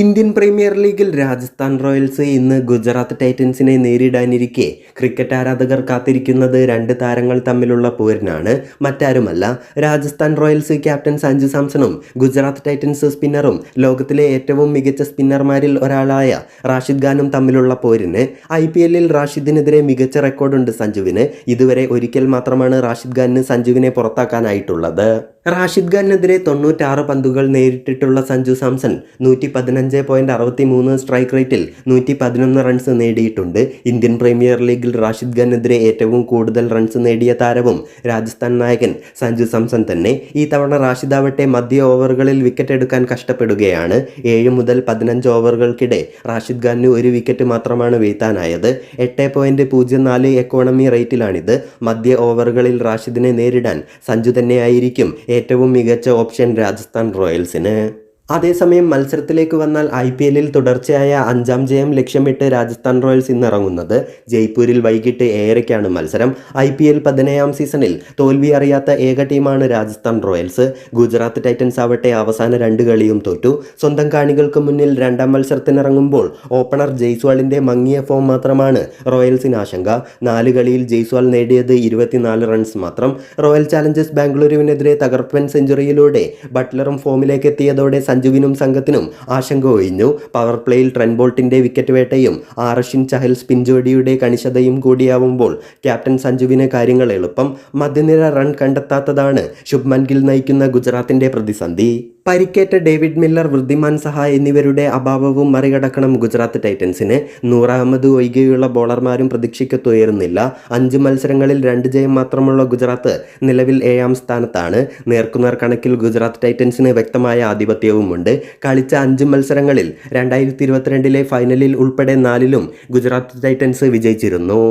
Indian premier ലീഗിൽ Rajasthan Royals ഇന്ന് Gujarat ടൈറ്റൻസിനെ നേരിടാനിരിക്കെ. Cricket ആരാധകർ കാത്തിരിക്കുന്നത് രണ്ട് താരങ്ങൾ തമ്മിലുള്ള പോരിനാണ്. മറ്റാരുമല്ല രാജസ്ഥാൻ റോയൽസ് ക്യാപ്റ്റൻ സഞ്ജു സാംസണും ഗുജറാത്ത് ടൈറ്റൻസ് സ്പിന്നറും ലോകത്തിലെ ഏറ്റവും മികച്ച സ്പിന്നർമാരിൽ ഒരാളായ റാഷിദ് ഖാനും തമ്മിലുള്ള പോരിന് ഐ പി എല്ലിൽ റാഷിദിനെതിരെ മികച്ച റെക്കോർഡുണ്ട് സഞ്ജുവിന്. ഇതുവരെ ഒരിക്കൽ മാത്രമാണ് റാഷിദ് ഖാനിന് സഞ്ജുവിനെ പുറത്താക്കാനായിട്ടുള്ളത്. റാഷിദ് ഖാനെതിരെ തൊണ്ണൂറ്റാറ് പന്തുകൾ നേരിട്ടിട്ടുള്ള സഞ്ജു സാംസൺ നൂറ്റി പതിനഞ്ച് പോയിന്റ് അറുപത്തി മൂന്ന് സ്ട്രൈക്ക് റേറ്റിൽ നൂറ്റി പതിനൊന്ന് റൺസ് നേടിയിട്ടുണ്ട്. ഇന്ത്യൻ പ്രീമിയർ ലീഗിൽ റാഷിദ് ഖാനെതിരെ ഏറ്റവും കൂടുതൽ റൺസ് നേടിയ താരവും രാജസ്ഥാൻ നായകൻ സഞ്ജു സാംസൺ തന്നെ. ഈ തവണ റാഷിദ് ആവട്ടെ മധ്യ ഓവറുകളിൽ വിക്കറ്റ് എടുക്കാൻ കഷ്ടപ്പെടുകയാണ്. ഏഴ് മുതൽ പതിനഞ്ച് ഓവറുകൾക്കിടെ റാഷിദ് ഖാനിന് ഒരു വിക്കറ്റ് മാത്രമാണ് വീഴ്ത്താനായത്. എട്ട് പോയിന്റ് പൂജ്യം നാല് എക്കോണമി റേറ്റിലാണിത്. മധ്യ ഓവറുകളിൽ റാഷിദിനെ നേരിടാൻ സഞ്ജു തന്നെയായിരിക്കും ഏറ്റവും മികച്ച ഓപ്ഷൻ രാജസ്ഥാൻ റോയൽസിന്. അതേസമയം മത്സരത്തിലേക്ക് വന്നാൽ ഐ പി എല്ലിൽ തുടർച്ചയായ അഞ്ചാം ജയം ലക്ഷ്യമിട്ട് രാജസ്ഥാൻ റോയൽസ് ഇന്ന് ഇറങ്ങുന്നത് ജയ്പൂരിൽ വൈകിട്ട് ഏഴരയ്ക്കാണ് മത്സരം. ഐ പി എൽ പതിനേഴാം സീസണിൽ തോൽവി അറിയാത്ത ഏക ടീമാണ് രാജസ്ഥാൻ റോയൽസ്. ഗുജറാത്ത് ടൈറ്റൻസ് ആവട്ടെ അവസാന രണ്ട് കളിയും തോറ്റു. സ്വന്തം കാണികൾക്ക് മുന്നിൽ രണ്ടാം മത്സരത്തിനിറങ്ങുമ്പോൾ ഓപ്പണർ ജയ്സ്വാളിന്റെ മങ്ങിയ ഫോം മാത്രമാണ് റോയൽസിന് ആശങ്ക. നാല് കളിയിൽ ജയ്സ്വാൾ നേടിയത് ഇരുപത്തിനാല് റൺസ് മാത്രം. റോയൽ ചാലഞ്ചേഴ്സ് ബാംഗ്ലൂരുവിനെതിരെ തകർപ്പൻ സെഞ്ചുറിയിലൂടെ ബട്ട്ലറും ഫോമിലേക്ക് എത്തിയതോടെ സഞ്ജുവിനും സംഘത്തിനും ആശങ്ക ഒഴിഞ്ഞു. പവർ പ്ലേയിൽ ട്രെൻ ബോൾട്ടിന്റെ വിക്കറ്റ് വേട്ടയും ആറഷിൻ ചഹൽ സ്പിൻ ജോഡിയുടെ കണിശതയും കൂടിയാവുമ്പോൾ ക്യാപ്റ്റൻ സഞ്ജുവിന് കാര്യങ്ങൾ എളുപ്പം. മധ്യനിര റൺ കണ്ടെത്താത്തതാണ് ശുഭ്മൻ ഗിൽ നയിക്കുന്ന ഗുജറാത്തിന്റെ പ്രതിസന്ധി. പരിക്കേറ്റ ഡേവിഡ് മില്ലർ വൃദ്ധിമാൻ സഹ എന്നിവരുടെ അഭാവവും മറികടക്കണം ഗുജറാത്ത് ടൈറ്റൻസിന്. നൂറാമത് ഒഴികെയുള്ള ബോളർമാരും പ്രതീക്ഷിക്കത്തുയരുന്നില്ല. അഞ്ച് മത്സരങ്ങളിൽ രണ്ട് ജയം മാത്രമുള്ള ഗുജറാത്ത് നിലവിൽ ഏഴാം സ്ഥാനത്താണ്. നേർക്കുനേർ കണക്കിൽ ഗുജറാത്ത് ടൈറ്റൻസിന് വ്യക്തമായ ആധിപത്യവുമുണ്ട് കളിച്ച അഞ്ച് മത്സരങ്ങളിൽ രണ്ടായിരത്തി ഇരുപത്തിരണ്ടിലെ ഫൈനലിൽ ഉൾപ്പെടെ നാലിലും ഗുജറാത്ത് ടൈറ്റൻസ് വിജയിച്ചിരുന്നു.